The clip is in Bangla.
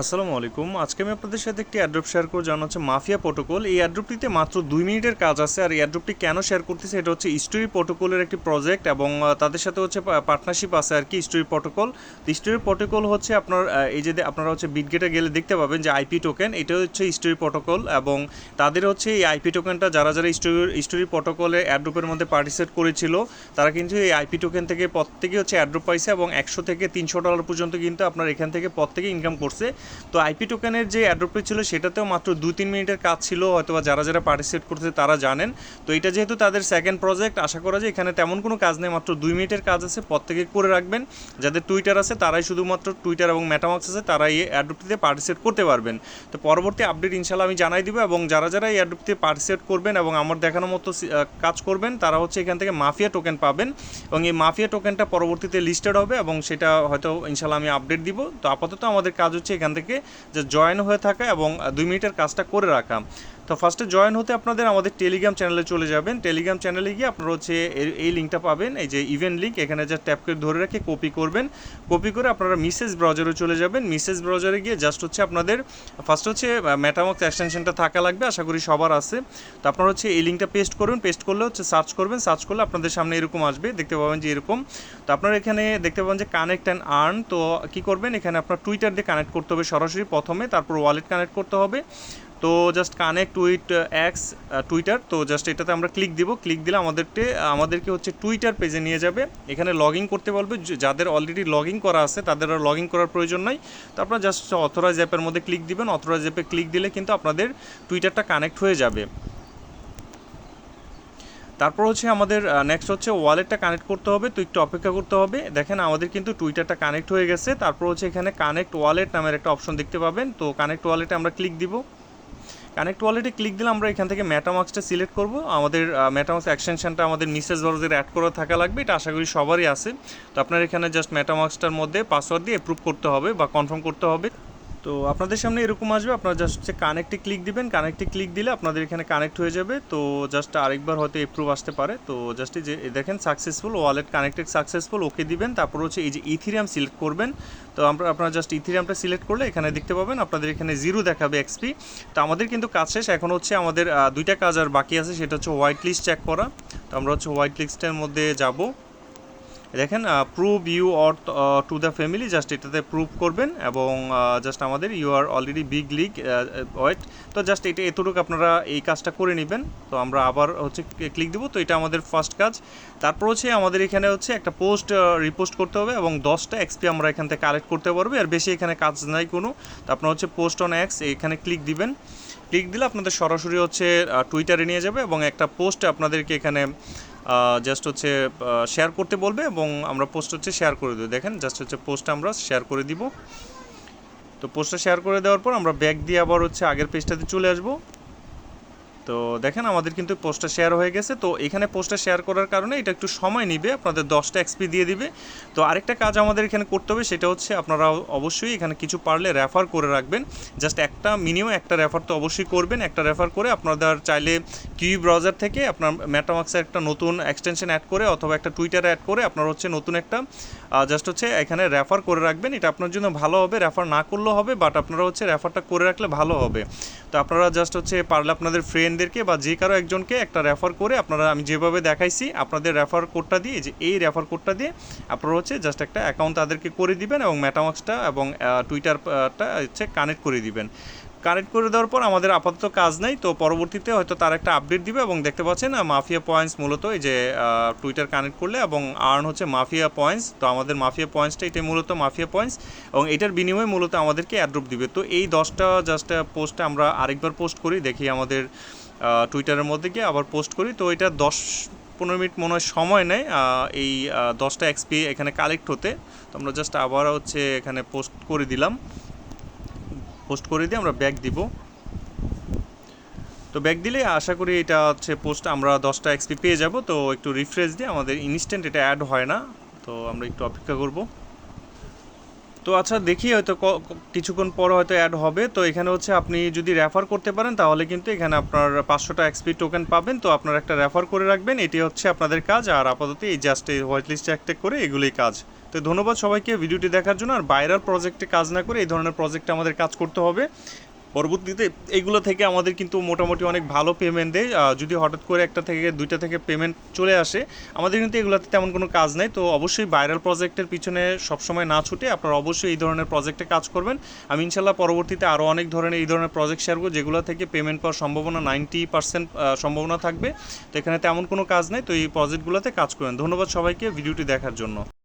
আসসালামু আলাইকুম। আজকে আমি আপনাদের সাথে একটি অ্যাড্রপ শেয়ার করব জানা হচ্ছে মাফিয়া প্রোটোকল এই অ্যাড্রপটিতে মাত্র দুই মিনিটের কাজ আছে, আর এই অ্যাড্রপটি কেন শেয়ার করতেছে এটা হচ্ছে স্টোরি প্রোটোকলের একটি প্রজেক্ট এবং তাদের সাথে হচ্ছে পার্টনারশিপ আছে আর কি স্টোরি প্রোটোকল স্টোরি প্রোটোকল হচ্ছে আপনার এই যে আপনারা হচ্ছে বিটগেটে গেলে দেখতে পাবেন যে আইপি টোকেন এটা হচ্ছে স্টোরি প্রোটোকল এবং তাদের হচ্ছে এই আইপি টোকেনটা যারা যারা স্টোরি স্টোরি প্রোটোকলে অ্যাড্রপের মধ্যে পার্টিসিপেট করেছিল, তারা কিন্তু এই আইপি টোকেন থেকে প্রত্যেকে হচ্ছে অ্যাড্রপ পাইছে, এবং একশো থেকে তিনশো ডলার পর্যন্ত কিন্তু আপনার এখান থেকে প্রত্যেকে ইনকাম করছে। তো আইপি টোকেনের যে অ্যাড্রপটি ছিল সেটাতেও মাত্র দুই তিন মিনিটের কাজ ছিল হয়তো বা যারা যারা পার্টিসিপেট করছে তারা জানেন। তো এটা যেহেতু তাদের সেকেন্ড প্রজেক্ট আশা করা যায় এখানে তেমন কোনো কাজ নেই, মাত্র দুই মিনিটের কাজ আছে প্রত্যেকে করে রাখবেন। যাদের টুইটার আছে, তারাই শুধুমাত্র টুইটার এবং মেটামাক্স আছে, তারাই এই অ্যাড্রপটিতে পার্টিসিপেট করতে পারবেন। তো পরবর্তী আপডেট ইনশাল্লাহ আমি জানাই দিব এবং যারা যারা এই অ্যাড্রপটিতে পার্টিসিপেট করবেন এবং আমার দেখানো মতো কাজ করবেন, তারা হচ্ছে এখান থেকে মাফিয়া টোকেন পাবেন এবং এই মাফিয়া টোকেনটা পরবর্তীতে লিস্টেড হবে এবং সেটা হয়তো ইনশাল্লাহ আমি আপডেট দিব। তো আপাতত আমাদের কাজ হচ্ছে এখান থেকে যে জয়েন হয়ে থাকা এবং দুই মিনিটের কাজটা করে রাখা। তো ফার্স্টে জয়েন হতে আপনাদের আমাদের টেলিগ্রাম চ্যানেলে চলে যাবেন। টেলিগ্রাম চ্যানেলে গিয়ে আপনারা হচ্ছে এই- লিঙ্কটা পাবেন। এই যে ইভেন্ট লিঙ্ক এখানে যা ট্যাপ করে ধরে রেখে কপি করবেন। কপি করে আপনারা মিসেস ব্রাউজারে চলে যাবেন। মিসেস ব্রাউজারে গিয়ে জাস্ট হচ্ছে আপনাদের ফার্স্ট হচ্ছে মেটামক্স এক্সটেনশনটা থাকা লাগবে, আশা করি সবার আছে। তো আপনারা হচ্ছে এই লিঙ্কটা পেস্ট করবেন পেস্ট করলে হচ্ছে সার্চ করবেন। সার্চ করলে আপনাদের সামনে এরকম আসবে। দেখতে পাবেন যে এরকম। তো আপনারা এখানে দেখতে পাবেন যে কানেক্ট অ্যান্ড আর্ন তো কী করবেন? এখানে আপনার টুইটার দিয়ে কানেক্ট করতে হবে সরাসরি প্রথমে। তারপর ওয়ালেট কানেক্ট করতে হবে। তো just connect with X Twitter তো জাস্ট এটাতে আমরা ক্লিক দিব। ক্লিক দিলে আমাদেরকে আমাদেরকে হচ্ছে টুইটার পেজে নিয়ে যাবে। এখানে লগ করতে বলবে। যাদের অলরেডি লগ করা আছে, তাদের আর লগ করার প্রয়োজন নাই। তো আপনারা জাস্ট অথরাইজ অ্যাপের মধ্যে ক্লিক দিবেন। অথরাইজ অ্যাপে ক্লিক দিলে কিন্তু আপনাদের টুইটারটা কানেক্ট হয়ে যাবে। তারপর হচ্ছে আমাদের নেক্সট হচ্ছে ওয়ালেটটা কানেক্ট করতে হবে। তো একটু অপেক্ষা করতে হবে। দেখেন আমাদের কিন্তু টুইটারটা কানেক্ট হয়ে গেছে। তারপর হচ্ছে এখানে কানেক্ট ওয়ালেট নামের একটা অপশন দেখতে পাবেন। তো কানেক্ট ওয়ালেটে আমরা ক্লিক দিব। কানেক্ট ওয়ালেটে ক্লিক দিলে আমরা এখান থেকে ম্যাটামাক্সটা সিলেক্ট করব। আমাদের ম্যাটামাক্স এক্সটেনশনটা আমাদের মিসেস ব্রাউজারে অ্যাড করা থাকা লাগবে, এটা আশা করি সবারই আছে। তো আপনার এখানে জাস্ট ম্যাটামাক্সটার মধ্যে পাসওয়ার্ড দিয়ে অ্যাপ্রুভ করতে হবে বা কনফার্ম করতে হবে। তো আপনাদের সামনে এরকম আসবে, আপনারা জাস্ট হচ্ছে কানেক্টে ক্লিক দিবেন কানেক্টে ক্লিক দিলে আপনাদের এখানে কানেক্ট হয়ে যাবে। তো জাস্ট আরেকবার হয়তো এপ্রুভ আসতে পারে। তো জাস্ট এই যে দেখেন successful wallet connected successful okay দিবেন। তারপর হচ্ছে এই যে ইথিরিয়াম সিলেক্ট করবেন। তো আমরা, আপনারা জাস্ট ইথিরিয়ামটা সিলেক্ট করলে এখানে দেখতে পাবেন, আপনাদের এখানে জিরো দেখাবে এক্সপি তো আমাদের কিন্তু কাজ শেষ। এখন হচ্ছে আমাদের দুইটা কাজ আর বাকি আছে, সেটা হচ্ছে হোয়াইট লিস্ট চেক করা। তো আমরা হচ্ছে হোয়াইট লিস্টের মধ্যে যাব। দেখেন prove you or to the family just এটাতে প্রুভ করবেন এবং জাস্ট আমাদের you are already big league wait তো জাস্ট এটা এতটুকু আপনারা এই কাজটা করে নেবেন। তো আমরা আবার হচ্ছে ক্লিক দেবো। তো এটা আমাদের ফার্স্ট কাজ। তারপর হচ্ছে আমাদের এখানে হচ্ছে একটা পোস্ট রিপোস্ট করতে হবে এবং দশটা এক্সপি আমরা এখান থেকে কালেক্ট করতে পারব। আর বেশি এখানে কাজ নাই কোনো। তো আপনারা হচ্ছে পোস্ট অন এক্স এখানে ক্লিক দিবেন। ক্লিক দিলে আপনাদের সরাসরি হচ্ছে টুইটারে নিয়ে যাবে এবং একটা পোস্ট আপনাদেরকে এখানে জাস্ট হচ্ছে শেয়ার করতে বলবে এবং আমরা পোস্ট হচ্ছে শেয়ার করে দেবো। দেখেন জাস্ট হচ্ছে পোস্ট আমরা শেয়ার করে দিব। তো পোস্টটা শেয়ার করে দেওয়ার পর আমরা ব্যাক দিয়ে আবার হচ্ছে আগের পেজটাতে চলে আসব। তো দেখেন, আমাদের কিন্তু পোস্টটা শেয়ার হয়ে গেছে। তো এখানে পোস্টটা শেয়ার করার কারণে এটা একটু সময় নিবে, আপনাদের দশটা এক্সপি দিয়ে দিবে। তো আরেকটা কাজ আমাদের এখানে করতে হবে, সেটা হচ্ছে আপনারা অবশ্যই এখানে কিছু পারলে রেফার করে রাখবেন। জাস্ট একটা মিনিমাম একটা রেফার তো অবশ্যই করবেন। একটা রেফার করে আপনাদের চাইলে কিউ ব্রাউজার থেকে আপনার ম্যাটামাক্সের একটা নতুন এক্সটেনশন অ্যাড করে, অথবা একটা টুইটার অ্যাড করে, আপনার হচ্ছে নতুন একটা জাস্ট হচ্ছে এখানে রেফার করে রাখবেন। এটা আপনার জন্য ভালো হবে রেফার না করলেও হবে বাট আপনারা হচ্ছে রেফারটা করে রাখলে ভালো হবে। তো আপনারা জাস্ট হচ্ছে পারলে আপনাদের ফ্রেন্ডদেরকে বা যে কারও একজনকে একটা রেফার করে আপনারা, আমি যেভাবে দেখাইছি, আপনাদের রেফার কোডটা দিয়ে যে এই রেফার কোডটা দিয়ে আপনারা হচ্ছে জাস্ট একটা অ্যাকাউন্ট তাদেরকে করে দিবেন এবং ম্যাটামাক্সটা এবং টুইটারটা হচ্ছে কানেক্ট করে দিবেন। কানেক্ট করে দেওয়ার পর আমাদের আপাতত কাজ নাই, তো পরবর্তীতে হয়তো তার একটা আপডেট দিবে এবং দেখতে পাচ্ছেন মাফিয়া পয়েন্টস মূলত এই যে টুইটার কানেক্ট করলে এবং আর্ন হচ্ছে মাফিয়া পয়েন্টস তো আমাদের মাফিয়া পয়েন্টসটা এটাই মূলত মাফিয়া পয়েন্টস এবং এটার বিনিময়ে মূলত আমাদেরকে অ্যাড্রপ দিবে। তো এই দশটা জাস্ট পোস্টটা আমরা আরেকবার পোস্ট করি, দেখি আমাদের টুইটারের মধ্যে গিয়ে আবার পোস্ট করি। তো এটা দশ পনেরো মিনিট মনে হয় সময় নেয় এই দশটা এক্সপি এখানে কালেক্ট হতে। তো আমরা জাস্ট আবার হচ্ছে এখানে পোস্ট করে দিলাম। পোস্ট করে দিয়ে আমরা ব্যাক দিব। তো ব্যাক দিলে আশা করি এটা হচ্ছে পোস্ট আমরা দশটা এক্সপি পেয়ে যাব। তো একটু রিফ্রেশ দিয়ে আমাদের ইনস্ট্যান্ট এটা অ্যাড হয় না। তো আমরা একটু অপেক্ষা করব। তো আচ্ছা দেখি হয়তো কিছুক্ষণ পর হয়তো অ্যাড হবে। তো এখানে হচ্ছে আপনি যদি রেফার করতে পারেন, তাহলে কিন্তু এখানে আপনার পাঁচশোটা এক্সপি টোকেন পাবেন। তো আপনার একটা রেফার করে রাখবেন। এটি হচ্ছে আপনাদের কাজ। আর আপাতত এই জাস্ট এই হোয়াইট লিস্টে একটা করে এগুলোই কাজ। তো ধন্যবাদ সবাইকে। ভিডিওটি দেখার জন্য আর বাইরের প্রজেক্টে কাজ না করে এই ধরনের প্রজেক্টে আমাদের কাজ করতে হবে। পরবর্তীতে এইগুলো থেকে আমাদের কিন্তু মোটামুটি অনেক ভালো পেমেন্ট দেয়। যদি হঠাৎ করে একটা থেকে, দুইটা থেকে পেমেন্ট চলে আসে, আমাদের কিন্তু এগুলোতে তেমন কোনো কাজ নেই। তো অবশ্যই ভাইরাল প্রজেক্টের পিছনে সবসময় না ছুটে আপনারা অবশ্যই এই ধরনের প্রজেক্টে কাজ করবেন। আমি ইনশাল্লাহ পরবর্তীতে আরও অনেক ধরনের এই ধরনের প্রজেক্ট শেয়ার করব, যেগুলো থেকে পেমেন্ট পাওয়ার সম্ভাবনা নাইনটি পার্সেন্ট সম্ভাবনা থাকবে। তো এখানে তেমন কোনো কাজ নেই। তো এই প্রজেক্টগুলোতে কাজ করেন ধন্যবাদ সবাইকে ভিডিওটি দেখার জন্য।